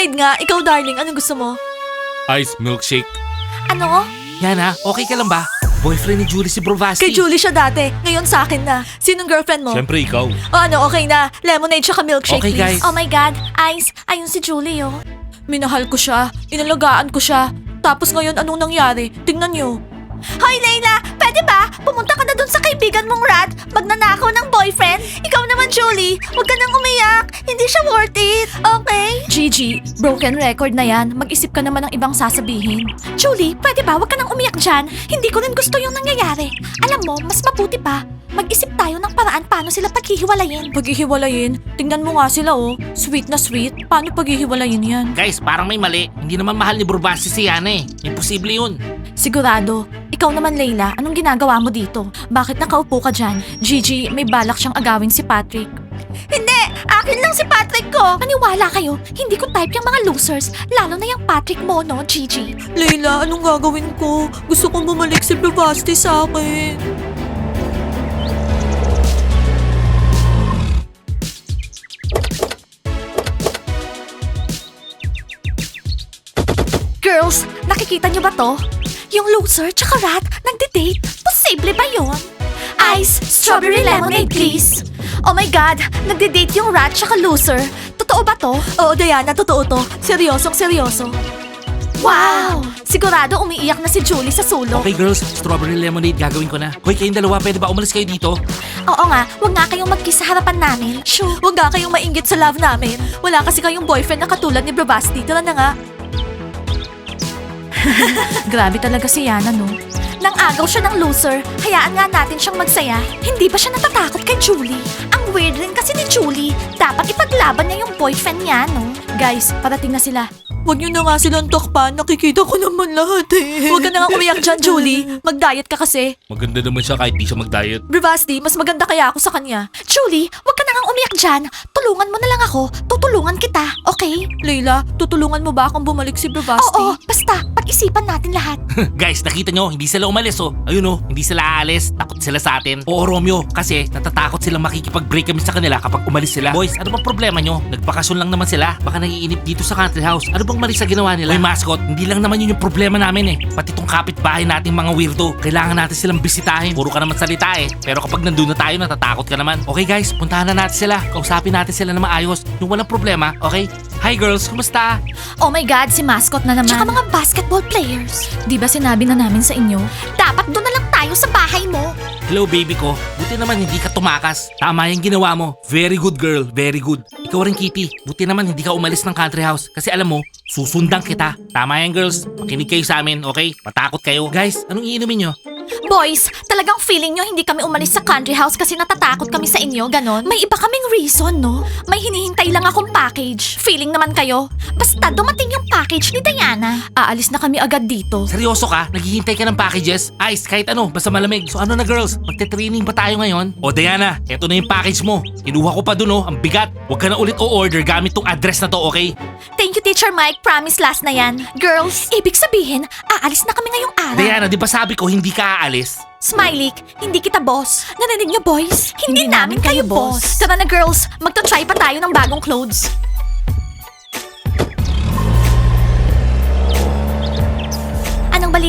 Lemonade nga, ikaw darling, anong gusto mo? Ice milkshake. Ano? Yana, okay ka lang ba? Boyfriend ni Julie si Brovasti. Kay Julie siya dati, ngayon sa akin na. Sinong girlfriend mo? Siyempre ikaw. O ano, okay na. Lemonade tsaka milkshake, Okay, please. guys. Oh my God, Ice, ayun si Julie, oh. Minahal ko siya, inalagaan ko siya. Tapos ngayon, anong nangyari? Tingnan niyo. Hoy, Layla! Pwede ba? Pumunta ka na dun sa kaibigan mong rat. Magnanakaw ng boyfriend. Julie. Huwag ka nang umiyak. Hindi siya worth it. Okay? Gigi, broken record na yan. Mag-isip ka naman ng ibang sasabihin. Julie, pwede ba? Huwag ka nang umiyak dyan. Hindi ko rin gusto yung nangyayari. Alam mo, mas mabuti pa. Mag-isip tayo ng paraan paano sila paghihiwalayin. Paghihiwalayin? Tingnan mo nga sila oh. Sweet na sweet. Paano paghihiwalayin yan? Guys, parang may mali. Hindi naman mahal ni Brovasti si Yana eh. Imposible yun. Sigurado. Ikaw naman, Layla, anong ginagawa mo dito? Bakit nakaupo ka dyan? Gigi, may balak siyang agawin si Patrick. Hindi! Akin lang si Patrick ko! Maniwala kayo, hindi ko type yung mga losers, lalo na yung Patrick mo, no, Gigi? Layla, anong gagawin ko? Gusto kong bumalik si Bravasti sa akin. Girls, nakikita niyo ba to? Yung loser tsaka rat nagde-date? Posible ba yon? Ice, strawberry lemonade please. Oh my God, nagde-date yung rat tsaka loser. Totoo ba to? Oo, Diana, totoo to. Seryosong seryoso. Wow! Sigurado umiiyak na si Julie sa sulok. Okay girls, strawberry lemonade gagawin ko na. Hoy, kayong dalawa, pwede ba umalis kayo dito? Oo nga, wag nga kayong mag-kiss sa harapan namin. Sure. Wag nga kayong mainggit sa love namin. Wala kasi kayong boyfriend na katulad ni Bravasti. Tara na nga. Grabe talaga si Yana, no? Nang agaw siya ng loser, hayaan nga natin siyang magsaya. Hindi ba siya natatakot kay Julie? Ang weird rin kasi ni Julie. Dapat ipaglaban niya yung boyfriend niya, no? Guys, parating na sila. Huwag niyo na nga silang takpan. Nakikita ko naman lahat eh. Huwag ka na nga umiyak dyan, Julie. Mag-diet ka kasi. Maganda naman siya kahit di siya mag-diet. Bravasti, mas maganda kaya ako sa kanya. Julie, wag ka na nga umiyak dyan. Tulungan mo na lang ako. Tutulungan kita, okay? Leila, tutulungan mo ba akong bumalik si Bravasti? Oo, basta, pag-isipan natin lahat. Guys, nakita nyo, hindi sila umalis oh. Ayun oh, hindi sila aalis. Takot sila sa atin. Oo, Romeo, kasi natatakot silang makikipag-break kami sa kanila kapag umalis sila. Boys, ano bang problema nyo? Nagpakasyon lang naman sila. Baka naiinip dito sa country house. Ano bang mali sa ginawa nila? Hoy, mascot, hindi lang naman yun yung problema namin eh. Pati tong kapitbahay nating mga weirdo. Kailangan natin silang bisitahin. Puro ka naman salita eh. Pero kapag nandun na tayo, natatakot ka naman. Okay guys, puntahan na natin sila. Kausapin natin sila na maayos. Yung walang problema, okay? Hi girls, kumusta? Oh my God, si mascot na naman. Tsaka mga basketball players. Di ba sinabi na namin sa inyo? Dapat doon na lang tayo sa bahay mo. Hello baby ko, buti naman hindi ka tumakas. Tama yung ginawa mo. Very good girl, very good. Ikaw rin Kitty, buti naman hindi ka umalis ng country house. Kasi alam mo, susundan kita. Tama yan girls, makinig kayo sa amin, okay? Matakot kayo. Guys, anong iinumin nyo? Boys, talagang feeling nyo hindi kami umalis sa country house kasi natatakot kami sa inyo, ganon? May iba kaming reason, no? May hinihintay lang akong package. Feeling naman kayo? Basta dumating yung package ni Diana. Aalis na kami agad dito. Seryoso ka? Naghihintay ka ng packages? Ice, kahit ano, basta malamig. So ano na girls, magte-training ba tayo ngayon? O Diana, eto na yung package mo. Kinuha ko pa dun oh, ang bigat. Huwag ka na ulit o-order gamit tong address na to, okay? You, Teacher Mike. Promise last na yan. Girls, ibig sabihin, aalis na kami ngayong araw. Diana, di ba sabi ko hindi ka aalis? Smiley, hindi kita boss. Narinig niyo, boys? Hindi, namin kayo boss. Tara na, girls. Magta-try pa tayo ng bagong clothes.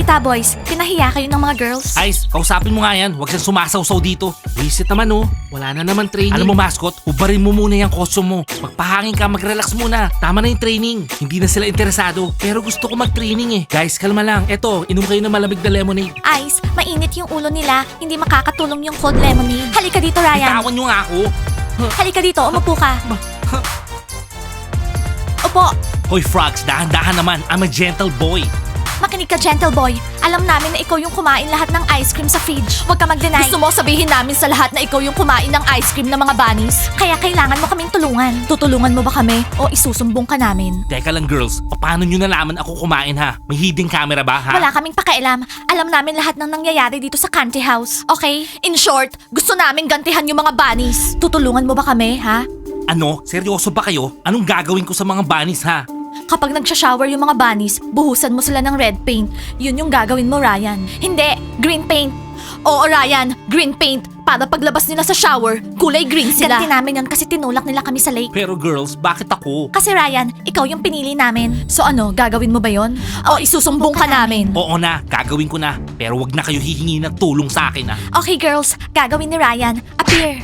Balita, boys? Pinahiya kayo ng mga girls? Ice, kausapin mo nga yan. Huwag siyang sumasawsaw dito. Visit naman oh. Wala na naman training. Alam mo mascot, hubarin mo muna yung costume mo. Magpahangin ka, mag-relax muna. Tama na yung training. Hindi na sila interesado. Pero gusto ko mag-training eh. Guys, kalma lang. Eto, inom kayo ng malamig na lemonade. Ice, mainit yung ulo nila. Hindi makakatulong yung cold lemonade. Halika dito, Ryan. Bitawan nyo nga ako. Halika dito, umupo ka. Upo. Hoy frogs, dahan-dahan naman. I'm a gentle boy. Makinig ka, gentle boy. Alam namin na ikaw yung kumain lahat ng ice cream sa fridge. Huwag ka mag-deny. Gusto mo sabihin namin sa lahat na ikaw yung kumain ng ice cream ng mga bunnies? Kaya kailangan mo kaming tulungan. Tutulungan mo ba kami o isusumbong ka namin? Teka lang girls, paano nyo nalaman ako kumain ha? May hidden camera ba ha? Wala kaming pakialam. Alam namin lahat ng nangyayari dito sa country house. Okay? In short, gusto namin gantihan yung mga bunnies. Tutulungan mo ba kami, ha? Ano? Seryoso ba kayo? Anong gagawin ko sa mga bunnies ha? Kapag nagsha-shower yung mga bunnies, buhusan mo sila ng red paint. Yun yung gagawin mo, Ryan. Hindi, green paint. Oo, Ryan, green paint. para paglabas nila sa shower, kulay green sila. Ganti namin yon kasi tinulak nila kami sa lake. Pero girls, bakit ako? Kasi Ryan, ikaw yung pinili namin. So ano, gagawin mo ba yon? O isusumbong ka namin? Oo na, gagawin ko na. Pero wag na kayo hihingi ng tulong sa akin ah. Okay girls, gagawin ni Ryan. Appear.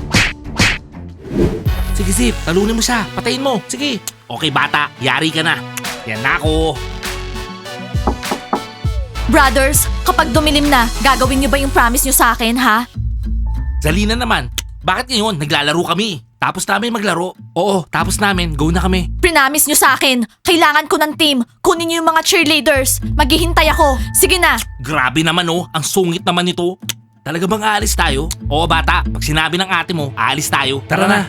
Sige Zip, talunin mo siya. Patayin mo. Sige. Okay bata, yari ka na. Yan na ako. Brothers, kapag dumilim na, gagawin niyo ba yung promise niyo sa akin, ha? Zalina naman, bakit ngayon naglalaro kami? Tapos namin maglaro. Oo, tapos namin. Go na kami. Prinamis niyo sa akin, kailangan ko ng team. Kunin niyo yung mga cheerleaders. Maghihintay ako. Sige na. Grabe naman oh, ang sungit naman nito. Talaga bang aalis tayo? Oo bata, pag sinabi ng ate mo, aalis tayo. Tara na.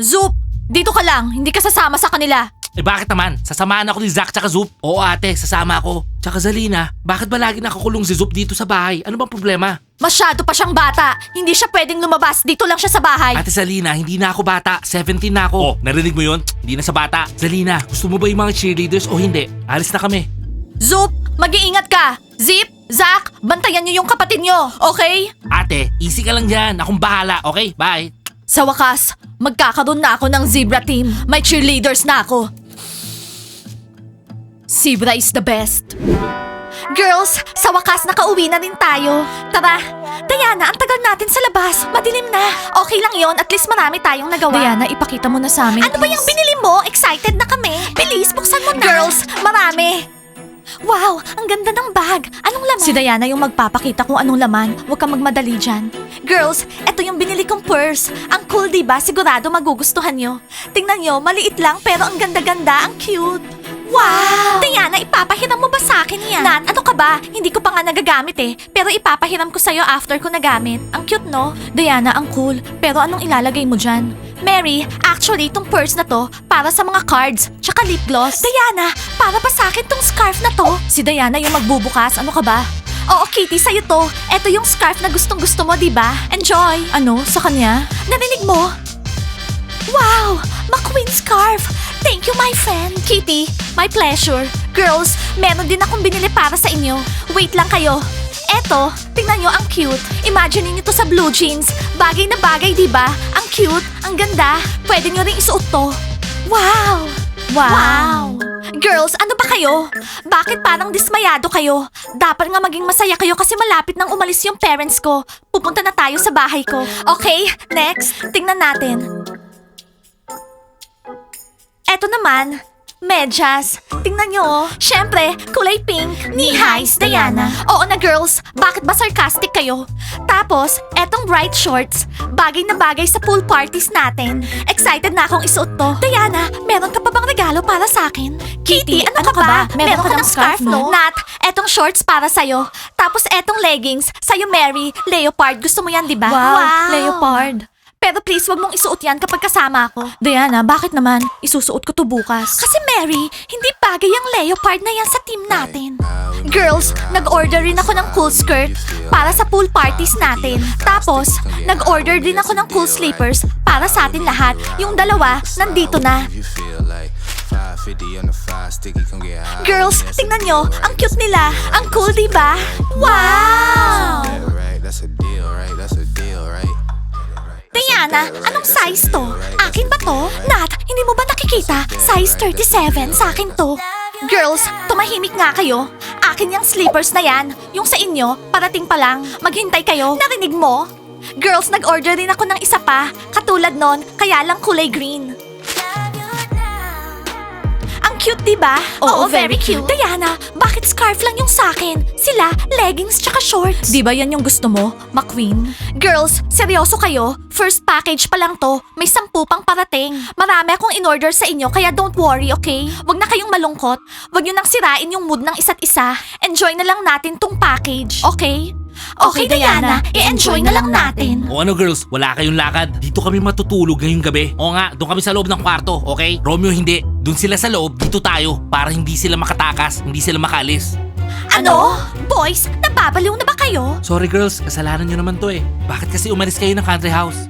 Zoop, dito ka lang. Hindi ka sasama sa kanila. Eh bakit naman? Sasamahan ako ni Zack tsaka Zoop. Oo ate, sasama ako. Tsaka Zalina, bakit ba lagi nakakulong si Zoop dito sa bahay? Ano bang problema? Masyado pa siyang bata. Hindi siya pwedeng lumabas. Dito lang siya sa bahay. Ate Zalina, hindi na ako bata. 17 na ako. Oh, narinig mo yon? Hindi na sa bata. Zalina, gusto mo ba yung mga cheerleaders o hindi? Alis na kami. Zoop, mag-iingat ka. Zip, Zack, bantayan niyo yung kapatid niyo, okay? Ate, easy ka lang dyan. Akong bahala, okay? Bye. Sa wakas, magkakaroon na ako ng zebra team. May cheerleaders na ako. Zebra is the best. Girls, sa wakas nakauwi na rin tayo. Tara. Diana, ang tagal natin sa labas. Madilim na. Okay lang yon, at least marami tayong nagawa. Diana, ipakita mo na sa amin, Ano ba yung binili mo? Excited na kami. Bilis, buksan mo na. Girls, marami. Wow, ang ganda ng bag. Anong laman? Si Diana yung magpapakita kung anong laman. Huwag kang magmadali dyan. Girls, eto yung binili kong purse. Ang cool, di ba? Sigurado magugustuhan nyo. Tingnan nyo, maliit lang pero ang ganda-ganda, ang cute. Wow! Diana, ipapahiram mo ba sa akin yan? Nat, ano ka ba? Hindi ko pa nga nagagamit eh. Pero ipapahiram ko sa'yo after ko nagamit. Ang cute, no? Diana, ang cool. Pero anong ilalagay mo dyan? Mary, actually, itong purse na to para sa mga cards, tsaka lip gloss. Diana, para pa sa akin tong scarf na to. si Diana yung magbubukas, ano ka ba? Oo, Kitty, sa'yo to. Ito yung scarf na gustong gusto mo, di ba? Enjoy! Ano? Sa kanya? Narinig mo? Wow! McQueen scarf! Thank you, my friend. Kitty, my pleasure. Girls, meron din akong binili para sa inyo. Wait lang kayo. Eto, tingnan nyo, ang cute. Imagine niyo to sa blue jeans. Bagay na bagay, di ba? Ang cute, ang ganda. Pwede nyo rin isuot to. Wow! Wow! Girls, ano ba kayo? Bakit parang dismayado kayo? Dapat nga maging masaya kayo kasi malapit nang umalis yung parents ko. Pupunta na tayo sa bahay ko. Okay, next, tingnan natin. Eto naman, medyas. Tingnan nyo, oh. Siyempre, kulay pink. Knee highs, Diana. Oo na, girls. Bakit ba sarcastic kayo? Tapos, etong bright shorts. Bagay na bagay sa pool parties natin. Excited na akong isuot to. Diana, meron ka pa bang regalo para sa akin? Kitty, ano, ka ba? Meron, ka ng scarf, no? Nat, etong shorts para sa'yo. Tapos etong leggings, sa'yo Mary, leopard. Gusto mo yan, di ba? Wow, leopard. Pero please, wag mong isuot yan kapag kasama ako. Diana, bakit naman? Isusuot ko to bukas. Kasi Mary, hindi bagay ang leopard na yan sa team natin. Girls, nag-order rin ako ng cool skirt para sa pool parties natin. Tapos, nag-order din ako ng cool sleepers para sa atin lahat. Yung dalawa, nandito na. Girls, tingnan nyo, ang cute nila. Ang cool, di ba? Wow! Diana, anong size to? Akin ba to? Nat, hindi mo ba nakikita? Size 37 sa akin to. Girls, tumahimik nga kayo. Akin yung slippers na yan. Yung sa inyo, parating pa lang. Maghintay kayo. Narinig mo? Girls, nag-order din ako ng isa pa. Katulad nun, kaya lang kulay green. Cute, di ba? Oo, very cute. Diana, bakit scarf lang yung sa akin? Sila, leggings tsaka shorts. Di ba yan yung gusto mo, McQueen? Girls, seryoso kayo? First package pa lang to. May sampu pang parating. Marami akong in-order sa inyo, kaya don't worry, okay? Huwag na kayong malungkot. Huwag nyo nang sirain yung mood ng isa't isa. Enjoy na lang natin tong package, okay? Okay, Diana, i-enjoy na lang natin. O ano girls, wala kayong lakad. Dito kami matutulog ngayong gabi. O nga, doon kami sa loob ng kwarto, okay? Romeo hindi. Doon sila sa loob, dito tayo. Para hindi sila makatakas, hindi sila makalis. Ano? Boys, nababaliw na ba kayo? Sorry girls, kasalanan nyo naman to eh. Bakit kasi umalis kayo ng country house?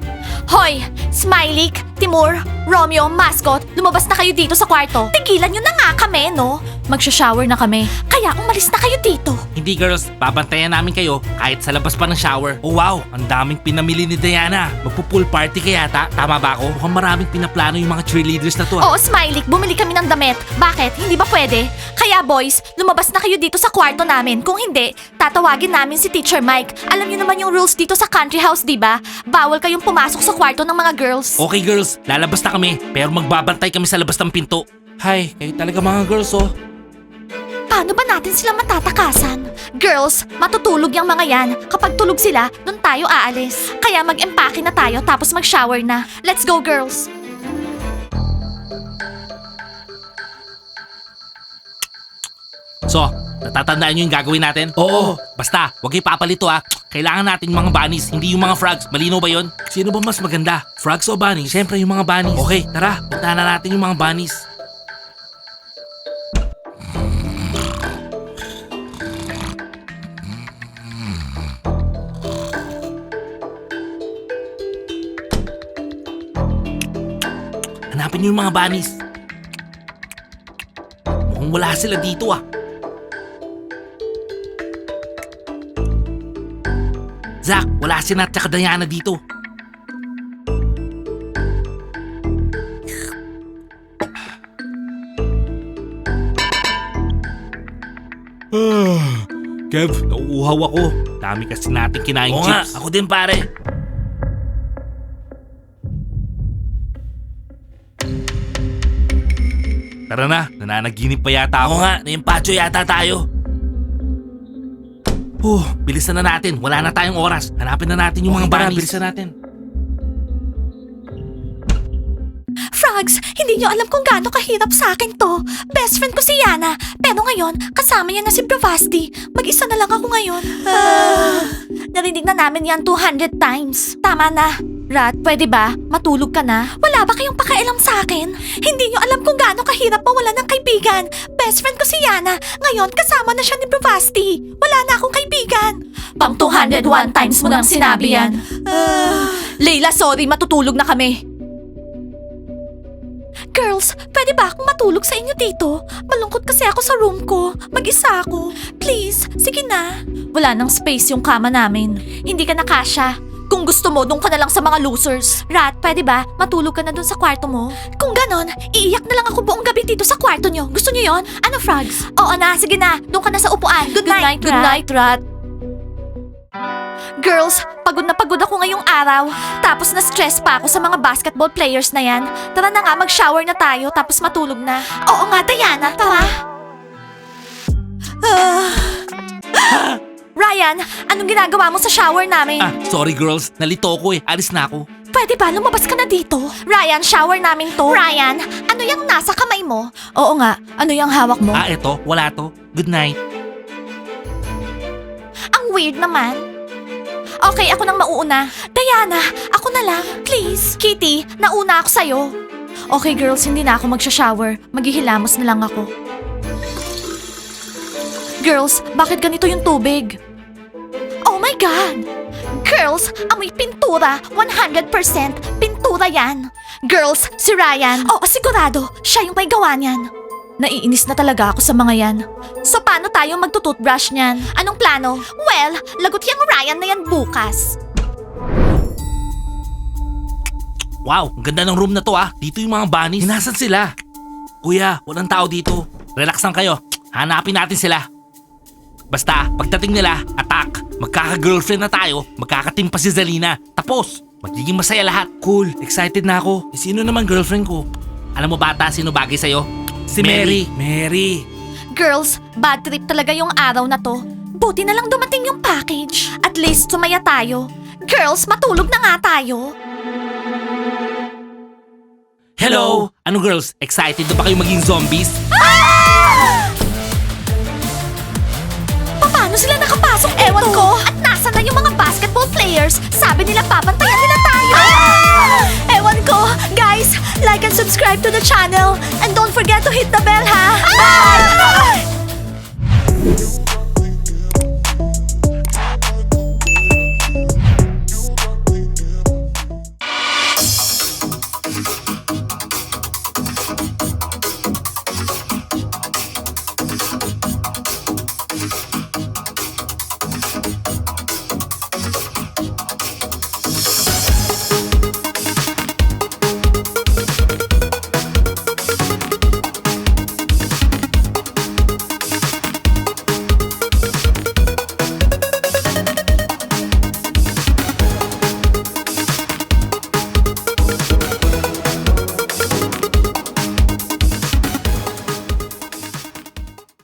Hoy! Smiley, Timur, Romeo, Mascot, lumabas na kayo dito sa kwarto. Tigilan nyo na nga kami, no? Magsha-shower na kami. Kaya umalis na kayo dito. Hindi girls, babantayan namin kayo kahit sa labas pa ng shower. Oh wow, ang daming pinamili ni Diana. Magpo-pool party kaya ta? Tama ba ako? Mukhang maraming pinaplano yung mga cheerleaders na to ah. Oo, Smiley, bumili kami ng damit. Bakit? Hindi ba pwede? Kaya boys, lumabas na kayo dito sa kwarto namin. Kung hindi, tatawagin namin si Teacher Mike. Alam niyo naman yung rules dito sa country house, di ba? Bawal kayong pumasok sa kwarto ng mga girls. Okay girls, lalabas na kami pero magbabantay kami sa labas ng pinto. Hay, kayo talaga mga girls oh. Paano ba natin sila matatakasan? Girls, matutulog yung mga yan. Kapag tulog sila, doon tayo aalis. Kaya mag-empake na tayo tapos mag-shower na. Let's go, girls! So, natatandaan nyo yung gagawin natin? Oo. Basta, huwag kayo papalito ah. Kailangan natin yung mga bunnies, hindi yung mga frogs. Malino ba yon? Sino ba mas maganda? Frogs o bunnies? Siyempre yung mga bunnies. Okay, tara. Puntahan na natin yung mga bunnies. Hanapin niyo yung mga bunnies. Mukhang wala sila dito ah. Zack, wala si Nat tsaka Diana dito. Kev, nauuhaw ako. Dami kasi natin kinain Oo chips. nga, ako din pare. Tara na, nananaginip pa yata ako. Ako nga, naimpacho yata tayo. Oh, bilisan na natin. Wala na tayong oras. Hanapin na natin yung Okay, mga tara, bunnies. bilisan natin. Frogs, hindi nyo alam kung gaano kahirap sa akin to. Best friend ko si Yana. Pero ngayon, kasama niya na si Bravasti. Mag-isa na lang ako ngayon. Narinig na namin yan 200 times. Tama na. Rat, pwede ba? Matulog ka na? Wala ba kayong pakialam sa akin? Hindi nyo alam kung gaano kahirap mawala ng kaibigan. Best friend ko si Yana. Ngayon, kasama na siya ni Bravasti. Wala na akong kaibigan. Pang 201 times mo nang sinabi yan. Leila, sorry. Matutulog na kami. Girls, pwede ba akong matulog sa inyo dito? Malungkot kasi ako sa room ko. Mag-isa ako. Please, sige na. Wala nang space yung kama namin. Hindi ka nakasya. Kung gusto mo, doon ka na lang sa mga losers. Rat, pwede ba? Matulog ka na doon sa kwarto mo? Kung ganon, iiyak na lang ako buong gabi dito sa kwarto nyo. Gusto nyo yon? Ano, Frogs? Oo na, sige na. Doon ka na sa upuan. Good, night, Good night, Rat. Girls, pagod na pagod ako ngayong araw. Tapos na-stress pa ako sa mga basketball players na yan. Tara na nga, mag-shower na tayo tapos matulog na. Oo nga, Diana, tara. Ah. Ryan, anong ginagawa mo sa shower namin? Ah, sorry girls. Nalito ko eh. Alis na ako. Pwede ba lumabas ka na dito? Ryan, shower namin to. Ryan, ano yung nasa kamay mo? Oo nga, ano yung hawak mo? Ah, eto. Wala to. Good night. Ang weird naman. Okay, ako nang mauuna. Diana, ako na lang. Please. Kitty, nauna ako sa'yo. Okay girls, hindi na ako magsha-shower. Maghihilamos na lang ako. Girls, bakit ganito yung tubig? God! Girls, amoy pintura. 100% pintura yan. Girls, si Ryan. Oo, sigurado. Siya yung may gawa niyan. Naiinis na talaga ako sa mga yan. So paano tayo magtututbrush niyan? Anong plano? Well, lagot yung Ryan na yan bukas. Wow, ang ganda ng room na to ah. Dito yung mga bunnies. Hinasan sila. Kuya, walang tao dito. Relax lang kayo. Hanapin natin sila. Basta, pagdating nila, attack. Magkaka-girlfriend na tayo, magkakateam pa si Zalina. Tapos, magiging masaya lahat. Cool, excited na ako. Eh, sino naman girlfriend ko? Alam mo bata, sino bagay sa'yo? Si Mary. Mary. Girls, bad trip talaga yung araw na to. Buti na lang dumating yung package. At least sumaya tayo. Girls, matulog na nga tayo. Hello! Ano girls, excited na ba kayo maging zombies? Paano sila nakapasok? Ewan ko. At nasa na yung mga basketball players? Sabi nila papantayan nila tayo. Ewan ko. Guys, like and subscribe to the channel. And don't forget to hit the bell, ha? Bye!